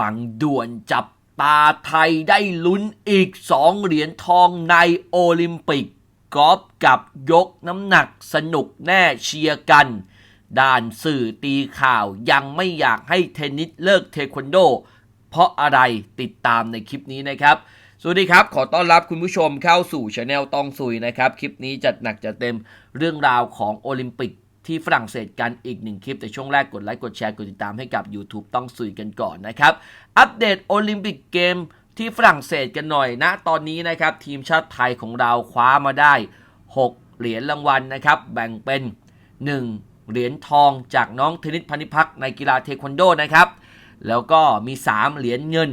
ฝั่งด่วนจับตาไทยได้ลุ้นอีก 2 เหรียญทองในโอลิมปิกกอล์ฟกับยกน้ำหนักสนุกแน่เชียร์กัน ด้านสื่อตีข่าวยังไม่อยากให้เทนนิสเลิกเทควันโด เพราะอะไรติดตามในคลิปนี้นะครับ สวัสดีครับ ขอต้อนรับคุณผู้ชมเข้าสู่ช anel ตองซุยนะครับ คลิปนี้จัดหนักจัดเต็มเรื่องราวของโอลิมปิก ที่ฝรั่งเศสกันอีกหนึ่งคลิป แต่ช่วงแรกกดไลค์กดแชร์กดติดตามให้กับ YouTube ต้องซุยกันก่อนนะครับ อัปเดตโอลิมปิกเกมที่ฝรั่งเศสกันหน่อยนะตอนนี้นะครับทีมชาติไทยของเราคว้ามาได้ 6 เหรียญรางวัลนะครับ แบ่งเป็น 1 เหรียญทองจากน้องเทนนิสพนิพักในกีฬาเทควันโดนะครับ แล้วก็มี 3 เหรียญเงิน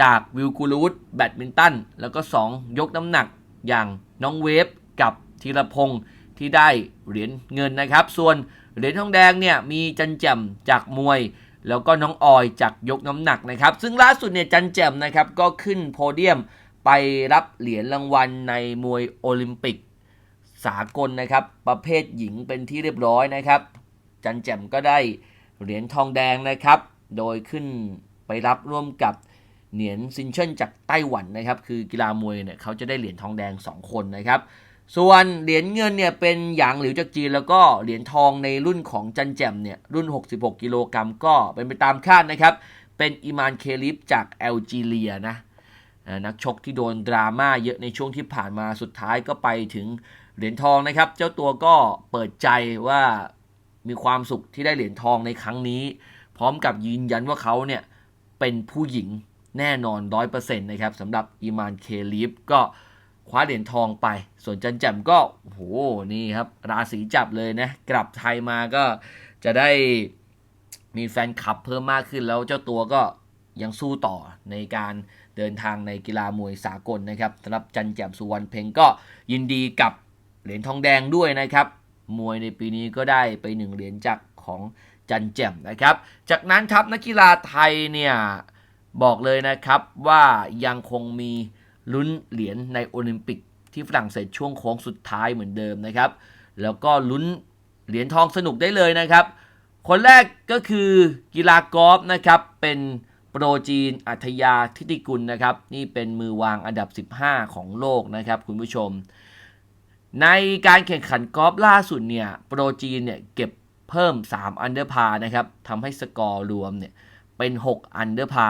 จากวิลกูรูดแบดมินตันแล้วก็ 2 ยกน้ำหนักอย่างน้องเวฟกับธีรพงศ์ ที่ได้เหรียญเงินนะครับ ส่วนเหรียญทองแดงเนี่ยมีจันแจ่มจากมวย แล้วก็น้องออยจากยกน้ำหนักนะครับ ซึ่งล่าสุดเนี่ยจันแจ่มนะครับก็ขึ้นโพเดียมไปรับเหรียญรางวัลในมวยโอลิมปิกสากลนะครับ ประเภทหญิงเป็นที่เรียบร้อยนะครับ จันแจ่มก็ได้เหรียญทองแดงนะครับ โดยขึ้นไปรับร่วมกับเหนียนซินเชินจากไต้หวันนะครับ คือกีฬามวยเนี่ยเขาจะได้เหรียญทองแดง 2 คนนะครับ ส่วนเหรียญเงินเนี่ยเป็นหยางหลิวจากจีน แล้วก็เหรียญทองในรุ่นของจันแจมเนี่ยรุ่น 66 กิโลกรัมก็เป็นไปตามคาดนะครับ เป็นอิมานเคลิฟจากแอลจีเรียนะนักชกที่โดนดราม่าเยอะในช่วงที่ผ่านมาสุดท้ายก็ไปถึงเหรียญทองนะครับ เจ้าตัวก็เปิดใจว่ามีความสุขที่ได้เหรียญทองในครั้งนี้ พร้อมกับยืนยันว่าเขาเนี่ยเป็นผู้หญิงแน่นอน100%นะครับสำหรับอีมานเคลิฟก็ คว้าเหรียญทองไป ส่วนจันแจ่มก็โอ้โหนี่ครับ ราศีจับเลยนะ กลับไทยมาก็จะได้มีแฟนคลับเพิ่มมากขึ้นแล้วเจ้าตัวก็ยังสู้ต่อในการเดินทางในกีฬามวยสากลนะครับสำหรับจันแจ่มสุวรรณเพ็งก็ยินดีกับเหรียญทองแดงด้วยนะครับ มวยในปีนี้ก็ได้ไปหนึ่งเหรียญจากของจันแจ่มนะครับ จากนั้นครับนักกีฬาไทยเนี่ยบอกเลยนะครับว่ายังคงมี ลุ้นเหรียญในโอลิมปิกที่ฝรั่งเศสช่วงโค้งสุดท้ายเหมือนเดิมนะครับ แล้วก็ลุ้นเหรียญทองสนุกได้เลยนะครับ คนแรกก็คือกีฬากอล์ฟนะครับเป็นโปรจีนอัธยาทิติกุลนะครับ นี่เป็นมือวางอันดับ 15 ของโลกนะครับคุณผู้ชม ในการแข่งขันกอล์ฟล่าสุดเนี่ยโปรจีนเนี่ยเก็บเพิ่ม 3 อันเดอร์พานะครับทำให้สกอร์รวมเนี่ยเป็น 6 อันเดอร์พา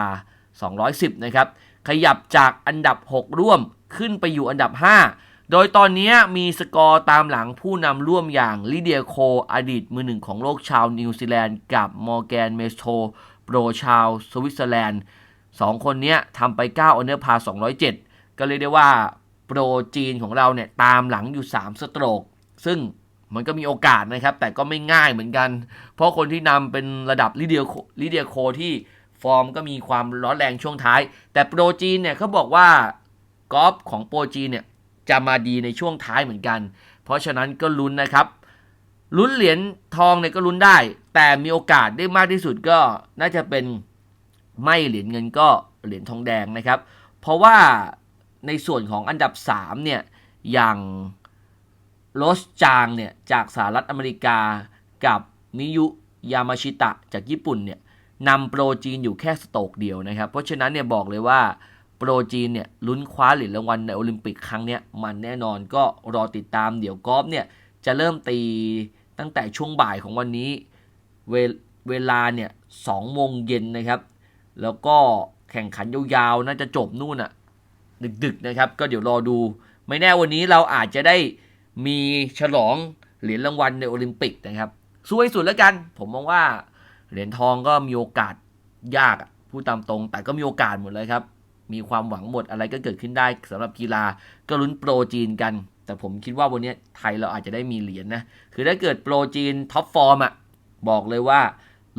210 นะครับ ขยับจากอันดับ 6 ร่วมขึ้นไปอยู่อันดับ 5 โดยตอนนี้มีสกอร์ตามหลังผู้นำร่วมอย่างลิเดียโค อดีตมือหนึ่งของโลกชาวนิวซีแลนด์กับมอร์แกนเมสโตโปรชาวสวิตเซอร์แลนด์สองคนนี้ทำไป 9 อันเดอร์พา 207 ก็เลยได้ว่าโปรจีนของเราเนี่ยตามหลังอยู่ 3 สโตรก ซึ่งมันก็มีโอกาสนะครับ แต่ก็ไม่ง่ายเหมือนกัน เพราะคนที่นำเป็นระดับลิเดียโคลิเดียโคที่ ฟอร์มก็มีความร้อนแรงช่วงท้าย แต่โปรจีนเนี่ยเขาบอกว่ากอล์ฟของโปรจีนเนี่ยจะมาดีในช่วงท้ายเหมือนกัน เพราะฉะนั้นก็ลุ้นนะครับ ลุ้นเหรียญทองเนี่ยก็ลุ้นได้ แต่มีโอกาสได้มากที่สุดก็น่าจะเป็นไม่เหรียญเงินก็เหรียญทองแดงนะครับ เพราะว่าในส่วนของอันดับ 3 เนี่ย อย่างโรสจางเนี่ย จากสหรัฐอเมริกากับมิยุยามาชิตะจากญี่ปุ่นเนี่ย นำโปรจีนอยู่แค่สโตกเดียวนะครับ เพราะฉะนั้นเนี่ยบอกเลยว่าโปรจีนเนี่ยลุ้นคว้าเหรียญรางวัลในโอลิมปิกครั้งเนี้ยมันแน่นอนก็รอติดตามเดี๋ยวกอล์ฟเนี่ยจะเริ่มตีตั้งแต่ช่วงบ่ายของวันนี้เวเวลาเนี่ยสองโมงเย็นนะครับ แล้วก็แข่งขันยาวๆน่าจะจบนู่นอะดึกๆนะครับ ก็เดี๋ยวรอดู ไม่แน่วันนี้เราอาจจะได้มีฉลองเหรียญรางวัลในโอลิมปิกนะครับสวยสุดแล้วกัน ผมมองว่า เหรียญทองก็มีโอกาสยากพูดตามตรง แต่ก็มีโอกาสหมดเลยครับ มีความหวังหมดอะไรก็เกิดขึ้นได้สำหรับกีฬาก็ลุ้นโปรจีนกัน แต่ผมคิดว่าวันนี้ไทยเราอาจจะได้มีเหรียญนะ คือถ้าเกิดโปรจีนท็อปฟอร์มอะบอกเลยว่า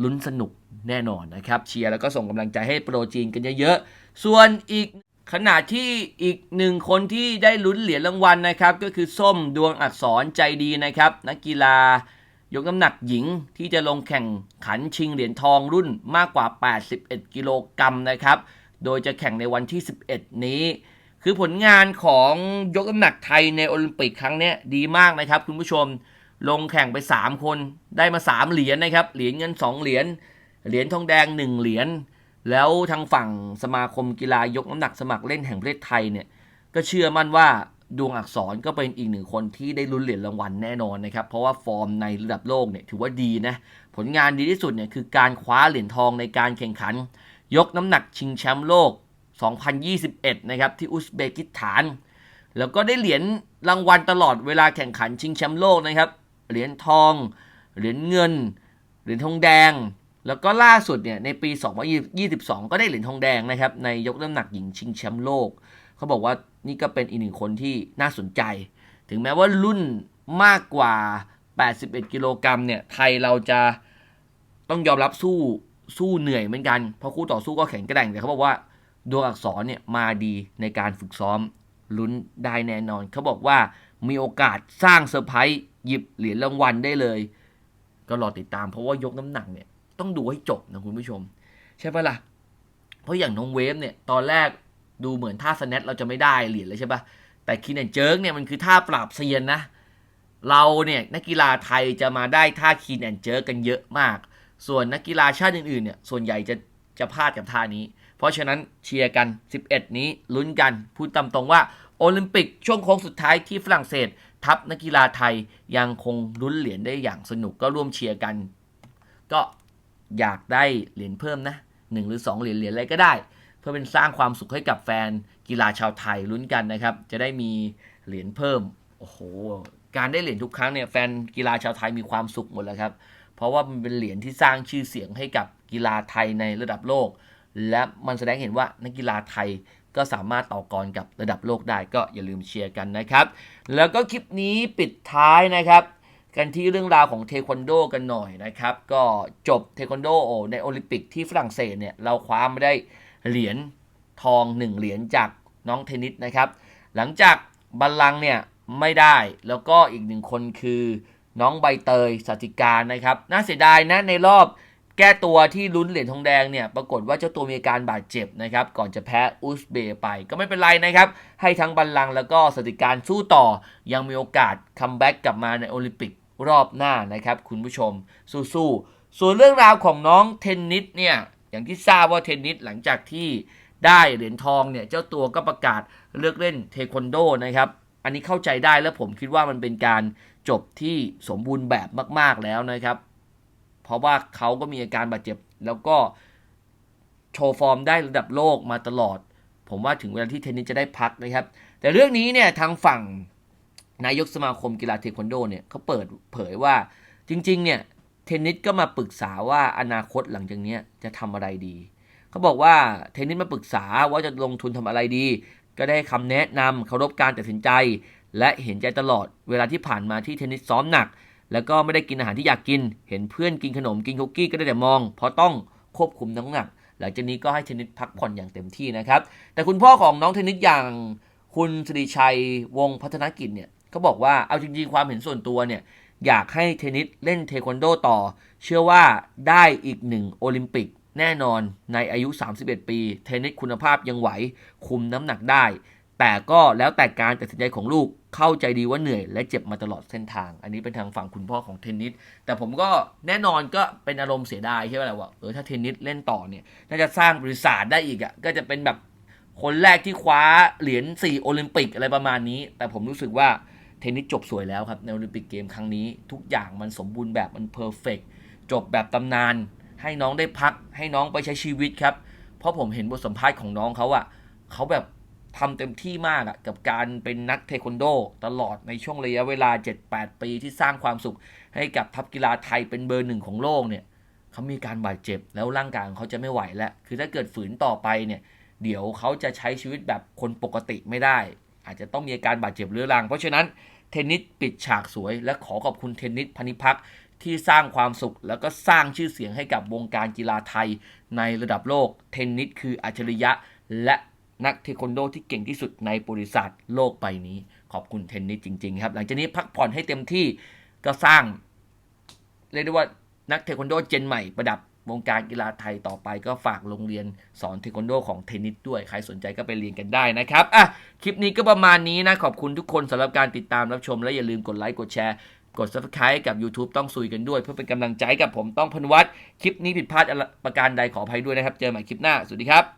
ลุ้นสนุกแน่นอนนะครับ เชียร์แล้วก็ส่งกำลังใจให้โปรจีนกันเยอะๆ ส่วนอีกขณะที่อีกหนึ่งคนที่ได้ลุ้นเหรียญรางวัลนะครับ ก็คือส้มดวงอักษรใจดีนะครับ นักกีฬา ยกน้ำหนักหญิงที่จะลงแข่งขันชิงเหรียญทองรุ่นมากกว่า 81 กิโลกรัมนะครับ โดยจะแข่งในวันที่ 11 นี้ คือผลงานของยกน้ำหนักไทยในโอลิมปิกครั้งนี้ดีมากนะครับ คุณผู้ชมลงแข่งไป 3 คนได้มา 3 เหรียญนะครับ เหรียญเงิน 2 เหรียญ เหรียญทองแดง 1 เหรียญ แล้วทางฝั่งสมาคมกีฬายกน้ำหนักสมัครเล่นแห่งประเทศไทยเนี่ย ก็เชื่อมั่นว่า ดวงอักษรก็เป็นอีกหนึ่งคนที่ได้ลุ้นเหรียญรางวัลแน่นอนนะครับ เพราะว่าฟอร์มในระดับโลกเนี่ยถือว่าดีนะ ผลงานดีที่สุดเนี่ยคือการคว้าเหรียญทองในการแข่งขัน ยกน้ำหนักชิงแชมป์โลก 2021 นะครับที่อุซเบกิสถาน แล้วก็ได้เหรียญรางวัลตลอดเวลาแข่งขันชิงแชมป์โลกนะครับ เหรียญทอง เหรียญเงิน เหรียญทองแดง แล้วก็ล่าสุดเนี่ยในปี 2022 ก็ได้เหรียญทองแดงนะครับในยกน้ำหนักหญิงชิงแชมป์โลก เขาบอกว่านี่ก็เป็นอีกหนึ่งคนที่น่าสนใจ ถึงแม้ว่ารุ่นมากกว่า 81 กิโลกรัมเนี่ยไทยเราจะต้องยอมรับสู้สู้เหนื่อยเหมือนกัน เพราะคู่ต่อสู้ก็แข็งกร่งแต่เขาบอกว่าดวงอักษรเนี่ยมาดีในการฝึกซ้อมลุ้นได้แน่นอน เขาบอกว่ามีโอกาสสร้างเซอร์ไพรส์หยิบเหรียญรางวัลได้เลย ก็รอติดตามเพราะว่ายกน้ำหนักเนี่ยต้องดูให้จบนะคุณผู้ชม ใช่ปะล่ะ เพราะอย่างน้องเวฟเนี่ยตอนแรก ดูเหมือนท่าสแนทเราจะไม่ได้เหรียญเลยใช่ปะแต่คีนแอนเจิร์กเนี่ยมันคือท่าปราบเซียนนะ เราเนี่ยนักกีฬาไทยจะมาได้ท่าคีนแอนเจิร์กกันเยอะมาก ส่วนนักกีฬาชาติอื่นๆเนี่ยส่วนใหญ่จะจะพลาดกับท่านี้ เพราะฉะนั้นเชียร์กัน 11 นี้ลุ้นกันพูดตามตรงว่าโอลิมปิกช่วงโค้งสุดท้ายที่ฝรั่งเศส ทัพนักกีฬาไทยยังคงลุ้นเหรียญได้อย่างสนุกก็ร่วมเชียร์กัน ก็อยากได้เหรียญเพิ่มนะหนึ่งหรือ2เหรียญเหรียญอะไรก็ได้ เพื่อเป็นสร้างความสุขให้กับแฟนกีฬาชาวไทยลุ้นกันนะครับ จะได้มีเหรียญเพิ่ม โอ้โห การได้เหรียญทุกครั้งเนี่ยแฟนกีฬาชาวไทยมีความสุขหมดแล้วครับ เพราะว่ามันเป็นเหรียญที่สร้างชื่อเสียงให้กับกีฬาไทยในระดับโลก และมันแสดงเห็นว่านักกีฬาไทยก็สามารถต่อกรกับระดับโลกได้ก็อย่าลืมเชียร์กันนะครับ แล้วก็คลิปนี้ปิดท้ายนะครับ กันที่เรื่องราวของเทควันโดกันหน่อยนะครับ ก็จบเทควันโดในโอลิมปิกที่ฝรั่งเศสเนี่ยเราคว้ามาได้ เหรียญทอง 1 เหรียญจากน้องเทนนิสนะครับ หลังจากบัลลังเนี่ยไม่ได้แล้วก็อีกหนึ่งคนคือน้องใบเตยสัติการนะครับ น่าเสียดายนะในรอบแก้ตัวที่ลุ้นเหรียญทองแดงเนี่ย ปรากฏว่าเจ้าตัวมีอาการบาดเจ็บนะครับ ก่อนจะแพ้อุซเบย์ไป ก็ไม่เป็นไรนะครับ ให้ทั้งบัลลังแล้วก็สติการสู้ต่อ ยังมีโอกาสคัมแบ็กกลับมาในโอลิมปิกรอบหน้านะครับ คุณผู้ชมสู้ๆส่วนเรื่องราวของน้องเทนนิสเนี่ย อย่างที่ทราบว่าเทนนิสหลังจากที่ได้เหรียญทองเนี่ยเจ้าตัวก็ประกาศเลิกเล่นเทควันโดนะครับ อันนี้เข้าใจได้และผมคิดว่ามันเป็นการจบที่สมบูรณ์แบบมาก ๆแล้วนะครับ เพราะว่าเขาก็มีอาการบาดเจ็บ แล้วก็โชว์ฟอร์มได้ระดับโลกมาตลอด ผมว่าถึงเวลาที่เทนนิสจะได้พักนะครับ แต่เรื่องนี้เนี่ยทางฝั่งนายกสมาคมกีฬาเทควันโดเนี่ยเขาเปิดเผยว่าจริงๆเนี่ย นนิสก็มาปรึกษาว่าอนาคตหลังจากนี้จะทำอะไรดี เขาบอกว่าเทนนิสมาปรึกษาว่าจะลงทุนทำอะไรดี ก็ได้คำแนะนำเคารพการตัดสินใจ และเห็นใจตลอดเวลาที่ผ่านมาที่เทนนิสซ้อมหนัก แล้วก็ไม่ได้กินอาหารที่อยากกิน เห็นเพื่อนกินขนมกินคุกกี้ก็ได้แต่มอง เพราะต้องควบคุมน้ำหนัก หลังจากนี้ก็ให้เทนนิสพักผ่อนอย่างเต็มที่นะครับ แต่คุณพ่อของน้องเทนนิสอย่างคุณสิริชัยวงพัฒนกิจเนี่ยเขาบอกว่าเอาจริงๆความเห็นส่วนตัวเนี่ย อยากให้เทนนิสเล่นเทควันโดต่อ เชื่อว่าได้อีกหนึ่งโอลิมปิกแน่นอนในอายุ 31 ปี เทนนิสคุณภาพยังไหว คุมน้ำหนักได้ แต่ก็แล้วแต่การตัดสินใจของลูกเข้าใจดีว่าเหนื่อย และเจ็บมาตลอดเส้นทาง อันนี้เป็นทางฝั่งคุณพ่อของเทนนิส แต่ผมก็แน่นอนก็เป็นอารมณ์เสียดายใช่ไหมล่ะว่าเออถ้าเทนนิสเล่นต่อเนี่ยน่าจะสร้างบริษัทได้อีกอะ่ะก็จะเป็นแบบคนแรกที่คว้าเหรียญ4โอลิมปิกอะไรประมาณนี้ แต่ผมรู้สึกว่า เทนนิสจบสวยแล้วครับในโอลิมปิกเกมครั้งนี้ ทุกอย่างมันสมบูรณ์แบบมันเพอร์เฟกจบแบบตำนาน ให้น้องได้พัก ให้น้องไปใช้ชีวิตครับ เพราะผมเห็นบทสัมภาษณ์ของน้องเขาอะเขาแบบทำเต็มที่มากอะกับการเป็นนักเทควันโด ตลอดในช่วงระยะเวลา 7-8 ปีที่สร้างความสุข ให้กับทัพกีฬาไทยเป็นเบอร์หนึ่งของโลกเนี่ยเขามีการบาดเจ็บแล้วร่างกายของเขาจะไม่ไหวแล้ว คือถ้าเกิดฝืนต่อไปเนี่ย เดี๋ยวเขาจะใช้ชีวิตแบบคนปกติไม่ได้ อาจจะต้องมีอาการบาดเจ็บเรื้อรัง เพราะฉะนั้นเทนนิสปิดฉากสวย และขอขอบคุณเทนนิสพนิพักที่สร้างความสุข แล้วก็สร้างชื่อเสียงให้กับวงการกีฬาไทย ในระดับโลก เทนนิสคืออัจฉริยะ และนักเทควันโดที่เก่งที่สุดในบริษัทโลกใบนี้ ขอบคุณเทนนิสจริงๆครับ หลังจากนี้พักผ่อนให้เต็มที่ก็สร้างเรียกได้ว่านักเทควันโดเจนใหม่ประดับ วงการกีฬาไทยต่อไปก็ฝากโรงเรียนสอนเทควันโดของเทนนิสด้วย ใครสนใจก็ไปเรียนกันได้นะครับอะคลิปนี้ก็ประมาณนี้นะ ขอบคุณทุกคนสำหรับการติดตามรับชม และอย่าลืมกดไลค์กดแชร์ กด subscribe กับ YouTube ต้องซุยกันด้วย เพื่อเป็นกำลังใจกับผมต้องพนวัตคลิปนี้ผิดพลาดอะไรประการใดขออภัยด้วยนะครับ เจอกันใหม่คลิปหน้าสวัสดีครับ